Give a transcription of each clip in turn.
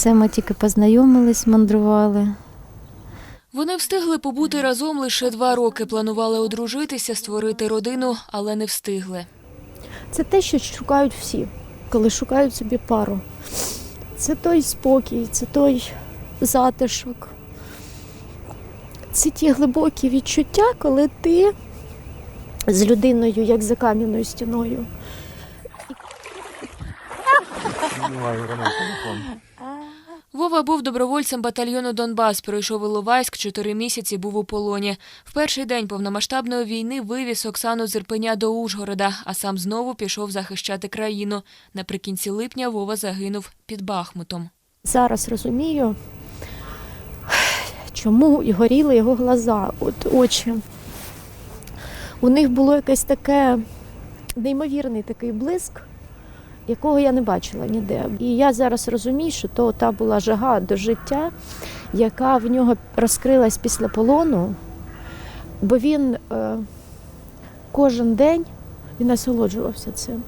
Це ми тільки познайомились, мандрували. Вони встигли побути разом лише два роки. Планували одружитися, створити родину, але не встигли. Це те, що шукають всі, коли шукають собі пару. Це той спокій, це той затишок. Це ті глибокі відчуття, коли ти з людиною, як за кам'яною стіною. Вова був добровольцем батальйону Донбас. Пройшов Іловайськ, чотири місяці був у полоні. В перший день повномасштабної війни вивіз Оксану з Ірпеня до Ужгорода, а сам знову пішов захищати країну. Наприкінці липня Вова загинув під Бахмутом. Зараз розумію, чому і горіли його глаза, от очі. У них було якесь таке неймовірний такий блиск, якого я не бачила ніде. І я зараз розумію, що то та була жага до життя, яка в нього розкрилась після полону, бо він е, кожен день він насолоджувався цим.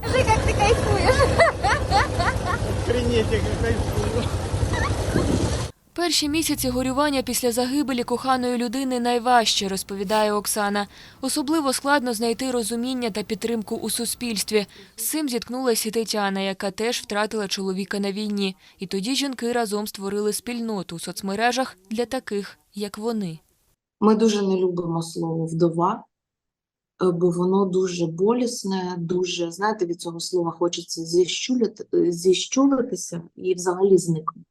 Перші місяці горювання після загибелі коханої людини найважче, розповідає Оксана. Особливо складно знайти розуміння та підтримку у суспільстві. З цим зіткнулася Тетяна, яка теж втратила чоловіка на війні. І тоді жінки разом створили спільноту у соцмережах для таких, як вони. Ми дуже не любимо слово вдова, е, бо воно дуже болісне, дуже, знаєте, від цього слова хочеться зіщулити, е, зіщулитися і взагалі зникнути.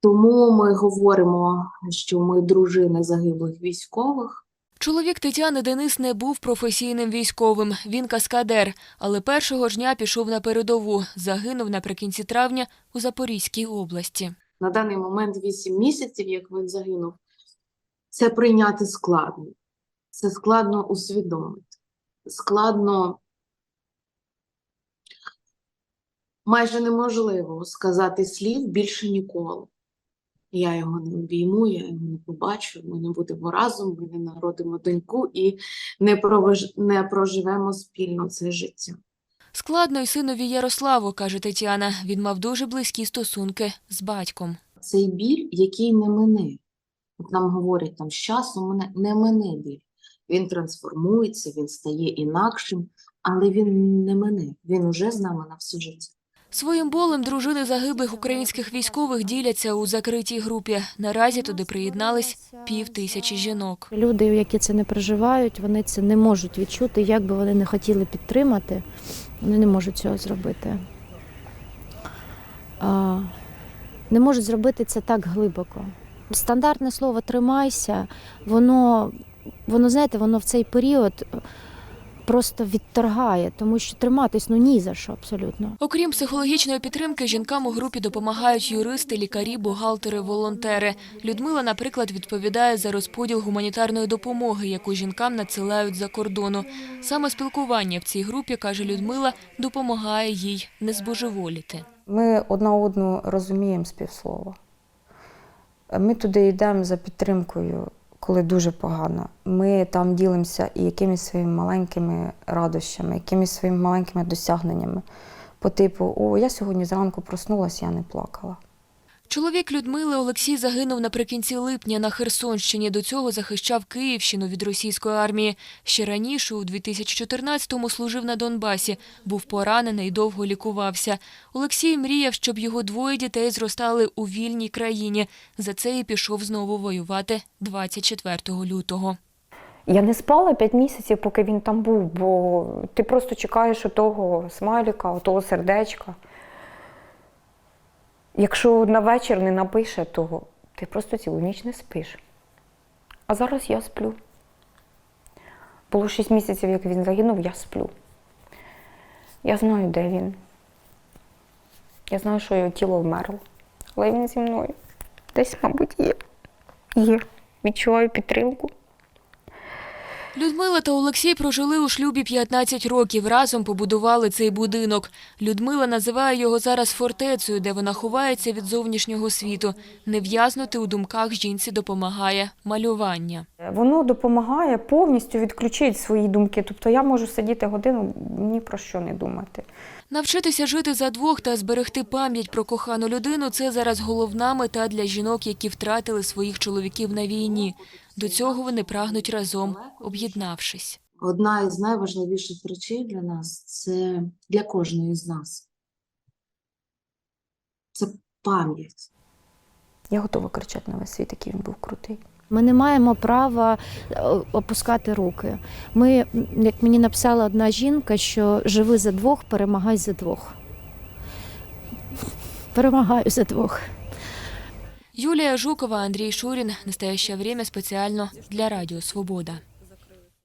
Тому ми говоримо, що ми дружини загиблих військових. Чоловік Тетяни Денис не був професійним військовим. Він каскадер, але першого ж дня пішов на передову. Загинув наприкінці травня у Запорізькій області. На даний момент 8 місяців, як він загинув, це прийняти складно. Це складно усвідомити. Складно майже неможливо сказати слів більше ніколи. Я його не обійму, я його не побачу, ми не будемо разом, ми не народимо доньку і не, провож... не проживемо спільно це життя. Складно й синові Ярославу, каже Тетяна. Він мав дуже близькі стосунки з батьком. цей біль, який не мине. От нам говорять, там, з часом мене не мине біль. Він трансформується, він стає інакшим, але він не мине. Він уже з нами на все життя. Своїм болем дружини загиблих українських військових діляться у закритій групі. Наразі туди приєднались пів тисячі жінок. Люди, які це не проживають, вони це не можуть відчути, як би вони не хотіли підтримати, вони не можуть цього зробити. Не можуть зробити це так глибоко. Стандартне слово тримайся, воно, воно знаєте, воно в цей період просто відторгає, тому що триматись ну ні за що абсолютно. Окрім психологічної підтримки, жінкам у групі допомагають юристи, лікарі, бухгалтери, волонтери. Людмила, наприклад, відповідає за розподіл гуманітарної допомоги, яку жінкам надсилають за кордону. Саме спілкування в цій групі, каже Людмила, допомагає їй не збожеволіти. Ми одна одну розуміємо з півслова. Ми туди йдемо за підтримкою, коли дуже погано. Ми там ділимося і якимись своїми маленькими радощами, якимись своїми маленькими досягненнями. По типу, о, я сьогодні зранку проснулася, я не плакала. Чоловік Людмили Олексій загинув наприкінці липня на Херсонщині. До цього захищав Київщину від російської армії. Ще раніше, у 2014-му, служив на Донбасі. Був поранений довго лікувався. Олексій мріяв, щоб його двоє дітей зростали у вільній країні. За це і пішов знову воювати 24 лютого. Я не спала п'ять місяців, поки він там був, бо ти просто чекаєш у того смайліка, у того сердечка. Якщо на вечір не напише, то ти просто цілу ніч не спиш. А зараз я сплю. Було шість місяців, як він загинув, я сплю. Я знаю, де він. Я знаю, що його тіло вмерло. Але він зі мною. Десь, мабуть, є. Є. Відчуваю підтримку. Людмила та Олексій прожили у шлюбі 15 років. Разом побудували цей будинок. Людмила називає його зараз фортецею, де вона ховається від зовнішнього світу. Не в'язнути у думках жінці допомагає малювання. Воно допомагає повністю відключити свої думки. Тобто я можу сидіти годину ні про що не думати. Навчитися жити за двох та зберегти пам'ять про кохану людину це зараз головна мета для жінок, які втратили своїх чоловіків на війні. До цього вони прагнуть разом, об'єднавшись. Одна із найважливіших речей для нас це для кожної з нас. Це пам'ять. Я готова кричати на весь світ, який він був крутий. Ми не маємо права е, опускати руки. Ми, як мені написала одна жінка, що живи за двох, перемагай за двох. Перемагаю за двох. Юлія Жукова, Андрій Шурін. Настояще время спеціально для Радіо Свобода.